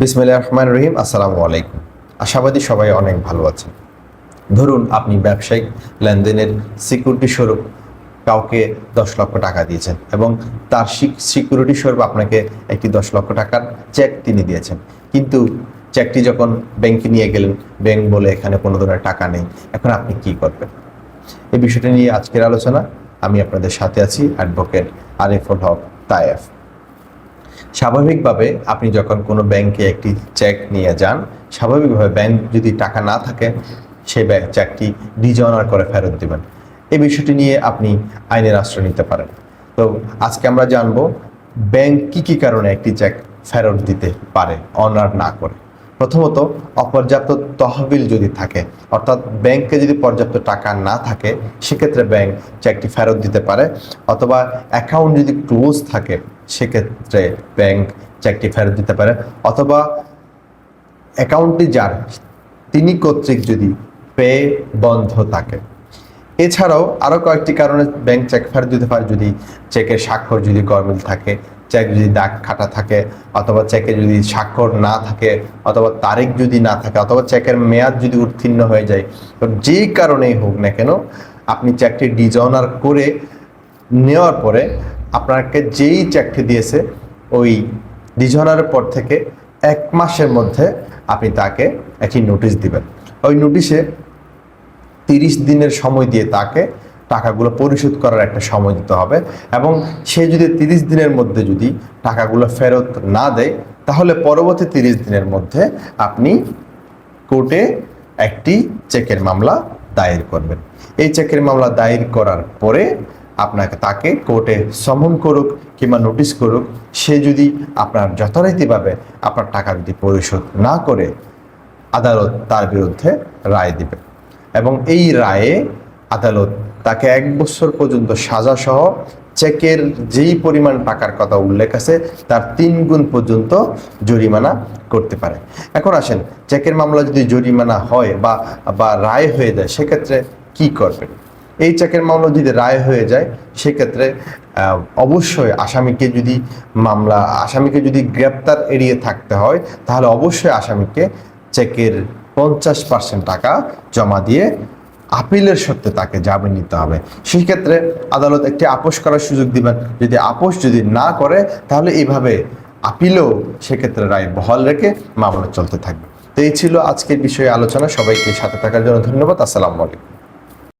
বিসমিল্লাহ রহমান রহিম, আসসালামু আলাইকুম। আশাবাদী সবাই অনেক ভালো আছেন। ধরুন আপনি ব্যবসায়িক লেনদেনের সিকিউরিটি স্বরূপ কাউকে দশ লক্ষ টাকা দিয়েছেন এবং তার সিকিউরিটি স্বরূপ আপনাকে একটি দশ লক্ষ টাকার চেক তিনি দিয়েছেন। কিন্তু চেকটি যখন ব্যাংকে নিয়ে গেলেন ব্যাংক বলে এখানে কোনো ধরনের টাকা নেই। এখন আপনি কি করবেন? এই বিষয়টি নিয়ে আজকের আলোচনা। আমি আপনাদের সাথে আছি অ্যাডভোকেট আরিফুল হক তায়েফ। স্বাভাবিকভাবে আপনি যখন কোনো ব্যাংকে একটি চেক নিয়ে যান, স্বাভাবিকভাবে ব্যাংক যদি টাকা না থাকে, সে ব্যাংক চেকটি ডিজনার করে ফেরত দেবেন। এই বিষয়টি নিয়ে আপনি আইনের আশ্রয় নিতে পারেন। তো আজকে আমরা জানব ব্যাংক কি কি কারণে একটি চেক ফেরত দিতে পারে অনার না করে। প্রথমত, অপর্যাপ্ত তহবিল যদি থাকে, অর্থাৎ ব্যাংকে যদি পর্যাপ্ত টাকা না থাকে, সেক্ষেত্রে ব্যাংক চেকটি ফেরত দিতে পারে, অথবা অ্যাকাউন্ট যদি ক্লোজ থাকে সেক্ষেত্রে ব্যাংক চেকটি ফেরত দিতে পারে। অথবা অ্যাকাউন্টটি যার তিনি কর্তৃক যদি পে বন্ধ থাকে। এছাড়াও আরও কয়েকটি কারণে ব্যাংক চেক ফেরত দিতে পারে। যদি চেকের স্বাক্ষর যদি গরমিল থাকে চেক যদি দাগ খাটা থাকে, অথবা চেকে যদি স্বাক্ষর না থাকে, অথবা তারিখ যদি না থাকে, অথবা চেকের মেয়াদ যদি উত্তীর্ণ হয়ে যায়, তো যেই কারণেই হোক না কেন, আপনি চেকটি ডিজনার করে নেওয়ার পরে আপনাকে যেই চেকটি দিয়েছে, ওই ডিজনারের পর থেকে এক মাসের মধ্যে আপনি তাকে একটি নোটিশ দিবেন। ওই নোটিশে তিরিশ দিনের সময় দিয়ে তাকে টাকাগুলো পরিশোধ করার একটা সময় দিতে হবে এবং সে যদি তিরিশ দিনের মধ্যে যদি টাকাগুলো ফেরত না দেয়, তাহলে পরবর্তী তিরিশ দিনের মধ্যে আপনি কোর্টে একটি চেকের মামলা দায়ের করবেন। এই চেকের মামলা দায়ের করার পরে আপনাকে তাকে কোর্টে সমন করুক কিংবা নোটিশ করুক, সে যদি আপনার যথারীতিভাবে আপনার টাকা যদি পরিশোধ না করে, আদালত তার বিরুদ্ধে রায় দিবে। এবং এই রায়ে আদালত তাকে এক বছর পর্যন্ত সাজা সহ চেকের যেই পরিমাণ টাকার কথা উল্লেখ আছে, তার তিন গুণ পর্যন্ত জরিমানা করতে পারে। এখন আসেন, চেকের মামলা যদি জরিমানা হয় বা বা রায় হয়ে যায়, সেক্ষেত্রে কি করবেন? এই চেকের মামলা যদি রায় হয়ে যায়, সেক্ষেত্রে অবশ্যই আসামিকে যদি মামলা, আসামিকে যদি গ্রেপ্তার এড়িয়ে থাকতে হয়, তাহলে অবশ্যই আসামিকে চেকের পঞ্চাশ পার্সেন্ট টাকা জমা দিয়ে আপিলের সত্ত্বে তাকে জামিন নিতে হবে। সেই ক্ষেত্রে আদালত একটি আপোষ করার সুযোগ দিবেন। যদি আপোষ যদি না করে, তাহলে এইভাবে আপিলও সেক্ষেত্রে রায় বহাল রেখে মামলা চলতে থাকবে। তো এই ছিল আজকের বিষয়ে আলোচনা। সবাইকে সাথে থাকার জন্য ধন্যবাদ। আসসালামু আলাইকুম।